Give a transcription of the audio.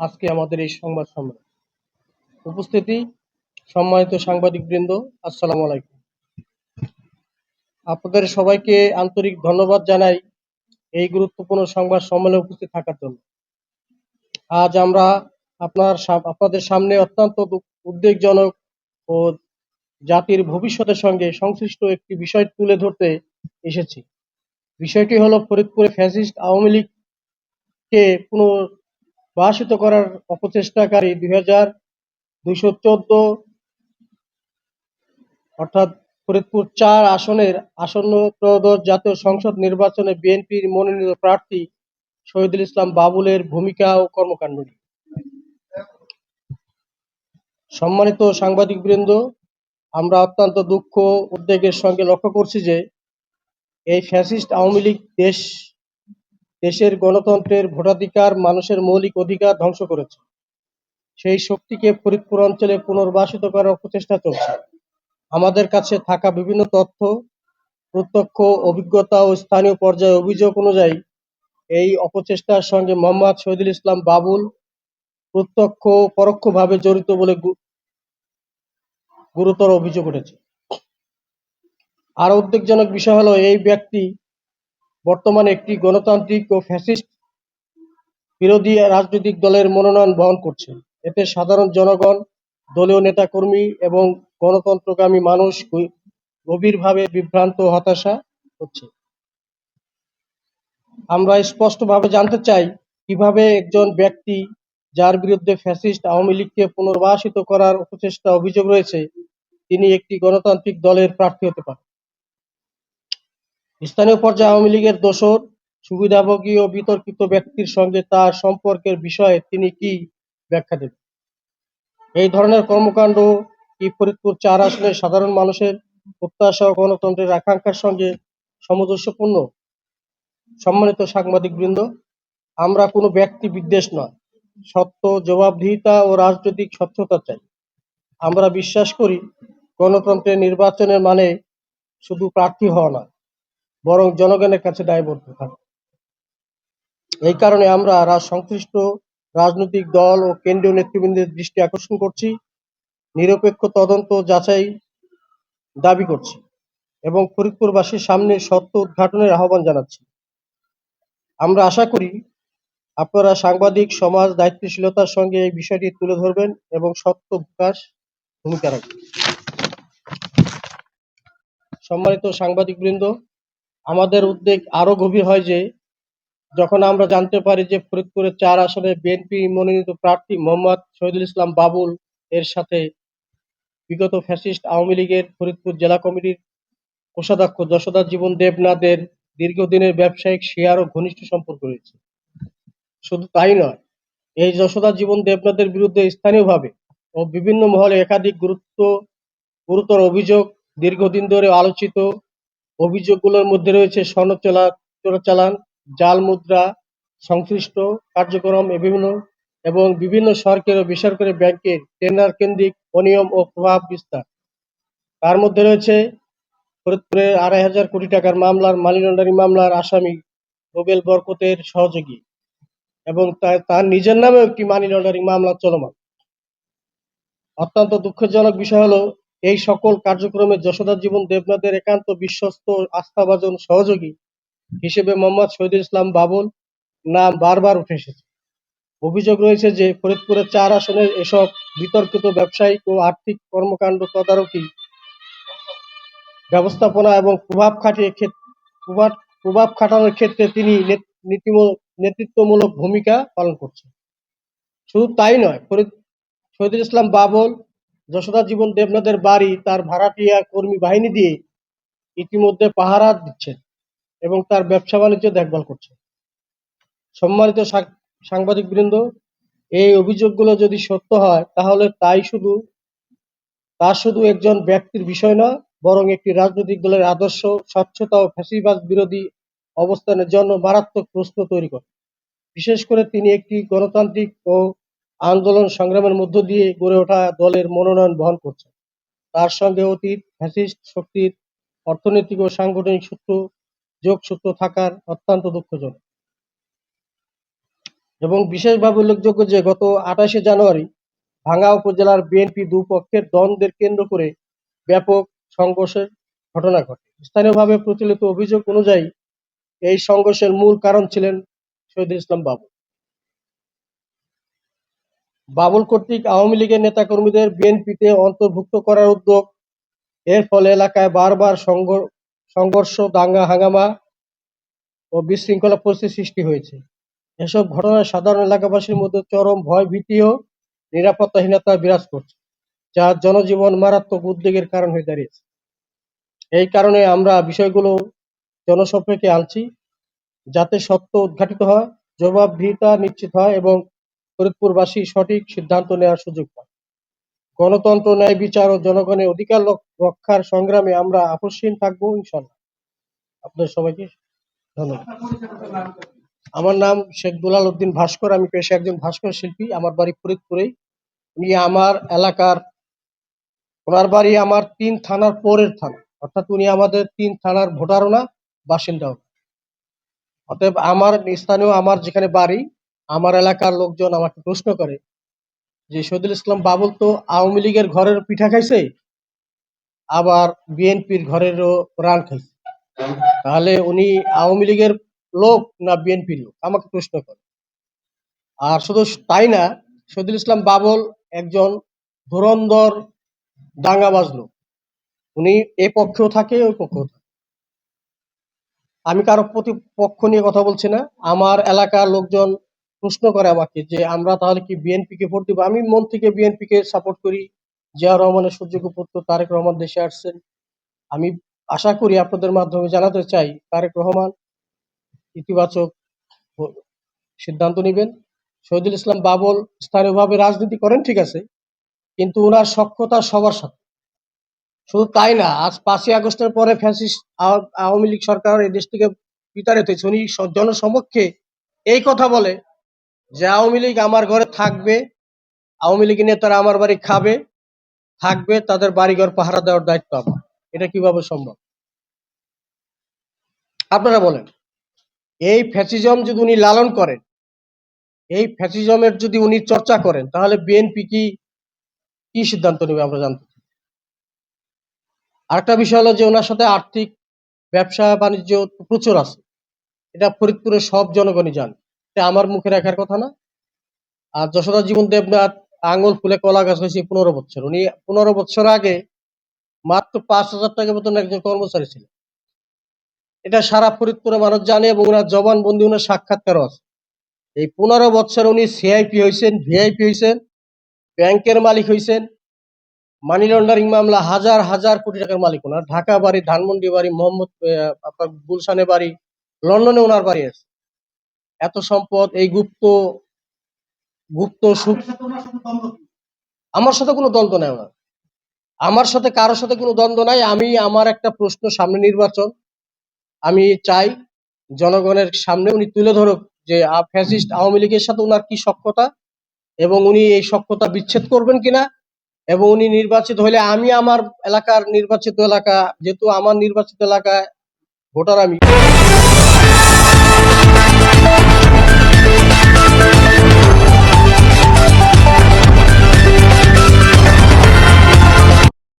আজকে আমাদের এই সংবাদ সম্মেলন। উপস্থিতি, সম্মানিত সাংবাদিকবৃন্দ, আসসালামু আলাইকুম। আপনাদের সবাইকে আন্তরিক ধন্যবাদ জানাই এই গুরুত্বপূর্ণ সংবাদ সম্মেলনে উপস্থিত থাকার জন্য। আজ আমরা আপনার আপনাদের সামনে অত্যন্ত উদ্বেগজনক ও জাতির ভবিষ্যতের সঙ্গে সংশ্লিষ্ট একটি বিষয় তুলে ধরতে এসেছি। বিষয়টি হলো ফরিদপুরে ফ্যাসিস্ট আওয়ামী লীগকে পুনর্বাসিত করার অপচেষ্টাকারী দুই হাজার দুইশো চোদ্দ অর্থাৎ ফরিদপুর চার আসনের আসন্ন ত্রয়োদশ জাতীয় সংসদ নির্বাচনে বিএনপির মনোনীত প্রার্থী শহীদুল ইসলাম বাবুলের ভূমিকা ও কর্মকাণ্ড। সম্মানিত সাংবাদিকবৃন্দ, আমরা অত্যন্ত দুঃখ উদ্বেগের সঙ্গে লক্ষ্য করছি যে এই ফ্যাসিস্ট আওয়ামী লীগ দেশ দেশের গণতন্ত্রের ভোটাধিকার মানুষের মৌলিক অধিকার ধ্বংস করেছে। সেই শক্তিকে ফরিদপুর অঞ্চলে পুনর্বাসিত করার প্রচেষ্টা চলছে। আমাদের কাছে থাকা বিভিন্ন তথ্য, প্রত্যক্ষ অভিজ্ঞতা ও স্থানীয় পর্যায়ে অভিযোগ অনুযায়ী এই অপচেষ্টার সঙ্গে মোহাম্মদ শহীদুল ইসলাম বাবুল প্রত্যক্ষ পরোক্ষভাবে জড়িত বলে গুরুতর অভিযোগ উঠেছে। আরও উদ্বেগজনক বিষয় হলো, এই ব্যক্তি বর্তমানে একটি গণতান্ত্রিক ও ফ্যাসিস্ট বিরোধী রাজনৈতিক দলের মনোনয়ন বহন করছে এতে সাধারণ জনগণ, দলীয় নেতাকর্মী এবং গণতন্ত্রকামী মানুষ গভীরভাবে বিভ্রান্ত হতাশা হচ্ছে। আমরা স্পষ্টভাবে জানতে চাই, কীভাবে একজন ব্যক্তি যার বিরুদ্ধে ফ্যাসিস্ট আওয়ামী লীগকে পুনর্বাসিত করার প্রচেষ্টা অভিযোগ রয়েছে, তিনি একটি গণতান্ত্রিক দলের প্রার্থী হতে পারেন। স্থানীয় পর্যায়ে আওয়ামী লীগের দোসর সুবিধাভোগী ও বিতর্কিত ব্যক্তির সঙ্গে তার সম্পর্কের বিষয়ে তিনি কি ব্যাখ্যা দেবেন? এই ধরনের কর্মকাণ্ড কি ফরিদপুর চার আসনের সাধারণ মানুষের প্রত্যাশা ও গণতন্ত্রের আকাঙ্ক্ষার সঙ্গে সামঞ্জস্যপূর্ণ? সম্মানিত সাংবাদিকবৃন্দ, আমরা কোনো ব্যক্তি বিদ্বেষ নয়। সত্য, জবাবদিহিতা ও রাজনৈতিক স্বচ্ছতা চাই। আমরা বিশ্বাস করি গণতন্ত্রের নির্বাচনের মানে শুধু প্রার্থী হওয়া নয়। বরং জনগণের কাছে দায়বদ্ধ থাকে এই কারণে আমরা রা- সংশ্লিষ্ট রাজনৈতিক দল ও কেন্দ্রীয় নেতৃবৃন্দের দৃষ্টি আকর্ষণ করছি, নিরপেক্ষ তদন্ত যাচাই দাবি করছি এবং ফরিদপুরবাসীর সামনে সত্য উদ্ঘাটনের আহ্বান জানাচ্ছি। আমরা আশা করি আপনারা সাংবাদিক, সমাজ, দায়িত্বশীলতার সঙ্গে এই বিষয়টি তুলে ধরবেন এবং সত্য বিকাশ ভূমিকা রাখবেন। সম্মানিত সাংবাদিকবৃন্দ আমাদের উদ্বেগ আরও গভীর হয় যে, যখন আমরা জানতে পারি যে ফরিদপুরের চার আসনে বিএনপি মনোনীত প্রার্থী মোহাম্মদ শহীদুল ইসলাম বাবুল এর সাথে বিগত ফ্যাসিস্ট আওয়ামী লীগের ফরিদপুর জেলা কমিটির কোষাধ্যক্ষ যশোদা জীবন দেবনাথের দীর্ঘদিনের ব্যবসায়িক শেয়ার ও ঘনিষ্ঠ সম্পর্ক রয়েছে। শুধু তাই নয়, এই যশোদা জীবন দেবনাথের বিরুদ্ধে স্থানীয়ভাবে ও বিভিন্ন মহলে একাধিক গুরুত্ব, গুরুতর অভিযোগ দীর্ঘদিন ধরে আলোচিত অভিযোগগুলোর মধ্যে রয়েছে স্বর্ণ চোলা- চোরাচালান, জাল মুদ্রা, সংশ্লিষ্ট কার্যক্রম বিভিন্ন এবং বিভিন্ন সরকারি ও বেসরকারি ব্যাংকের টেন্ডার কেন্দ্রিক অনিয়ম ও প্রভাব বিস্তার। তার মধ্যে রয়েছে ফরিদপুরের আড়াই হাজার কোটি টাকার মামলার মানি লন্ডারিং মামলার, আসামি রুবেল বরকতের সহযোগী এবং তার- তার নিজের নামেও একটি মানি লন্ডারিং মামলা চলমান। অত্যন্ত দুঃখজনক বিষয় হলো এই সকল কার্যক্রমে যশোদা জীবন দেবনাথের একান্ত বিশ্বস্ত আস্থাভাজন সহযোগী হিসেবে মোহাম্মদ শহীদুল ইসলাম বাবুল নাম বারবার উঠে এসেছে। অভিযোগ রয়েছে যে, ফরিদপুরের চার আসনের এসব বিতর্কিত ব্যবসায়িক ও আর্থিক কর্মকাণ্ড তদারকি ব্যবস্থাপনা এবং প্রভাব খাটিয়ে প্রভাব প্রভাব খাটানোর ক্ষেত্রে তিনি নেতৃত্বমূলক ভূমিকা পালন করছেন। শুধু তাই নয়, ফরিদ শহীদুল ইসলাম বাবুল যশোদা জীবন দেবনাথের বাড়ি তার ভাড়াটিয়া কর্মী বাহিনী দিয়ে ইতিমধ্যে পাহারা দিচ্ছেন এবং তার ব্যবসা বাণিজ্য দেখভাল করছেন। সম্মানিত সাং- সাংবাদিকবৃন্দ এই অভিযোগগুলো যদি সত্য হয়, তাহলে তাই শুধু, তা শুধু একজন ব্যক্তির বিষয় নয়, বরং একটি রাজনৈতিক দলের আদর্শ, স্বচ্ছতা ও ফ্যাসিবাদ বিরোধী অবস্থানের জন্য মারাত্মক প্রশ্ন তৈরি করে। বিশেষ করে তিনি একটি গণতান্ত্রিক ও আন্দোলন সংগ্রামের মধ্য দিয়ে গড়ে ওঠা দলের মনোনয়ন বহন করছে, তার সঙ্গে অতীত ফ্যাসিস্ট শক্তির অর্থনৈতিক ও সাংগঠনিক সূত্র যোগসূত্র থাকার অত্যন্ত দুঃখজনক। এবং বিশেষভাবে উল্লেখযোগ্য যে গত আঠাশে জানুয়ারি ভাঙ্গা উপজেলার বিএনপি দুপক্ষের দ্বন্দ্বের কেন্দ্র করে ব্যাপক সংঘর্ষের ঘটনা ঘটে। স্থানীয়ভাবে প্রচলিত অভিযোগ অনুযায়ী এই সংঘর্ষের মূল কারণ ছিলেন শহীদুল ইসলাম বাবু। বাবুল কর্তৃক আওয়ামী লীগের নেতাকর্মীদের বিএনপিতে অন্তর্ভুক্ত করার উদ্যোগ। এর ফলে এলাকায় বারবার সংঘ- সংঘর্ষ, দাঙ্গা, হাঙ্গামা ও বিশৃঙ্খলা পরিস্থিতি সৃষ্টি হয়েছে। এসব ঘটনায় সাধারণ এলাকাবাসীর মধ্যে চরম ভয় ভীতি ও নিরাপত্তাহীনতা বিরাজ করছে, যা জনজীবন মারাত্মক উদ্বেগের কারণ হয়ে দাঁড়িয়েছে। এই কারণে আমরা বিষয়গুলো জনসম্পর্কে আনছি, যাতে সত্য উদ্ঘাটিত হয়, জবাবদিহিতা নিশ্চিত হয় এবং ফরিদপুরবাসী সঠিক সিদ্ধান্ত নেওয়ার সুযোগ পায়। গণতন্ত্র, ন্যায় বিচার ও জনগণের অধিকার রক- রক্ষার সংগ্রামে আমরা আপসহীন থাকব ইনশাল্লাহ আপনাদের সবাইকে ধন্যবাদ। আমার নাম শেখ দুলাল উদ্দিন ভাস্কর, আমি পেশা একজন ভাস্কর শিল্পী। আমার বাড়ি ফরিদপুরেই। উনি আমার এলাকার, ওনার বাড়ি আমার তিন থানার পরের থানা। অর্থাৎ উনি আমাদের তিন থানার ভোটারও না, বাসিন্দাও অতএব আমার স্থানীয়, আমার যেখানে বাড়ি আমার এলাকার লোকজন আমাকে প্রশ্ন করে যে, শহীদুল ইসলাম বাবুল তো আওয়ামী লীগের ঘরের পিঠা খাইছে, আবার বিএনপির ঘরেরও রান খাইছে। তাহলে উনি আওয়ামী লীগের লোক না বিএনপির লোক? আমাকে প্রশ্ন করে। আর শুধু তাই না, শহীদুল ইসলাম বাবল একজন ধুরন্ধর দাঙ্গাবাজ লোক। উনি এ পক্ষেও থাকে, ওই পক্ষেও থাকে। আমি কারও প্রতি পক্ষ নিয়ে কথা বলছি না। আমার এলাকার লোকজন প্রশ্ন করে আমাকে যে আমরা তাহলে কি বিএনপি কে ভোট দিব? আমি মন থেকে বিএনপি কে সাপোর্ট করি। জিয়া রহমানের সূর্যকে পুত্র তারেক রহমান দেশে আসছেন। আমি আশা করি আপনাদের মাধ্যমে জানাতে চাই, তারেক রহমান ইতিবাচক সিদ্ধান্ত নেবেন। শহীদুল ইসলাম বাবল স্থানীয়ভাবে রাজনীতি করেন, ঠিক আছে, কিন্তু ওনার সক্ষতা সবার সাথে। শুধু তাই না, আজ পাঁচই আগস্টের পরে ফ্যাসিস্ট আওয়া- আওয়ামী লীগ সরকার এই দেশ থেকে বিতাড়িত উনি জনসমক্ষে এই কথা বলে যে আওয়ামী লীগ আমার ঘরে থাকবে, আওয়ামী লীগের নেতারা আমার বাড়ি খাবে, থাকবে, তাদের বাড়িঘর পাহারা দেওয়ার দায়িত্ব আমার। এটা কীভাবে সম্ভব? আপনারা বলেন, এই ফ্যাসিজম যদি উনি লালন করেন, এই ফ্যাসিজমের যদি উনি চর্চা করেন, তাহলে বিএনপি কি কি সিদ্ধান্ত নেবে আমরা জানতে চাই। আরেকটা বিষয় হলো যে ওনার সাথে আর্থিক, ব্যবসা, বাণিজ্য প্রচুর আছে। এটা ফরিদপুরের সব জনগণই জানে। এটা আমার মুখে রাখার কথা না। আর যশোদা জীবন দেবনাথ আঙুল ফুলে কলা গাছ হয়েছে পনেরো বছর। উনি পনেরো বছর আগে মাত্র পাঁচ হাজার টাকা বেতন একজন কর্মচারী ছিলেন। এটা সারা ফরিদপুরের মানুষ জানে এবং ওনার জবানবন্দি, ওনার সাক্ষাৎকারও আছে। এই পনেরো বছর উনি সিআইপি হয়েছেন ভিআইপি হয়েছেন, ব্যাংকের মালিক হয়েছেন মানি লন্ডারিং মামলা হাজার হাজার কোটি টাকার মালিক ওনার। ঢাকা বাড়ি, ধানমন্ডি বাড়ি, মোহাম্মদ আপনার গুলশানে বাড়ি, লন্ডনে ওনার বাড়ি আছে। এত সম্পদ, এই গুপ্ত গুপ্ত আমার সাথে কোনো দ্বন্দ্ব নেই ওনার। আমার সাথে, কারোর সাথে কোনো দ্বন্দ্ব নাই। আমি আমার একটা প্রশ্ন সামনে নির্বাচন। আমি চাই জনগণের সামনে উনি তুলে ধরুক যে ফ্যাসিস্ট আওয়ামী লীগের সাথে ওনার কি সক্ষতা এবং উনি এই সক্ষতা বিচ্ছেদ করবেন কিনা এবং উনি নির্বাচিত হলে আমি আমার এলাকার নির্বাচিত এলাকা, যেহেতু আমার নির্বাচিত এলাকায় ভোটার আমি।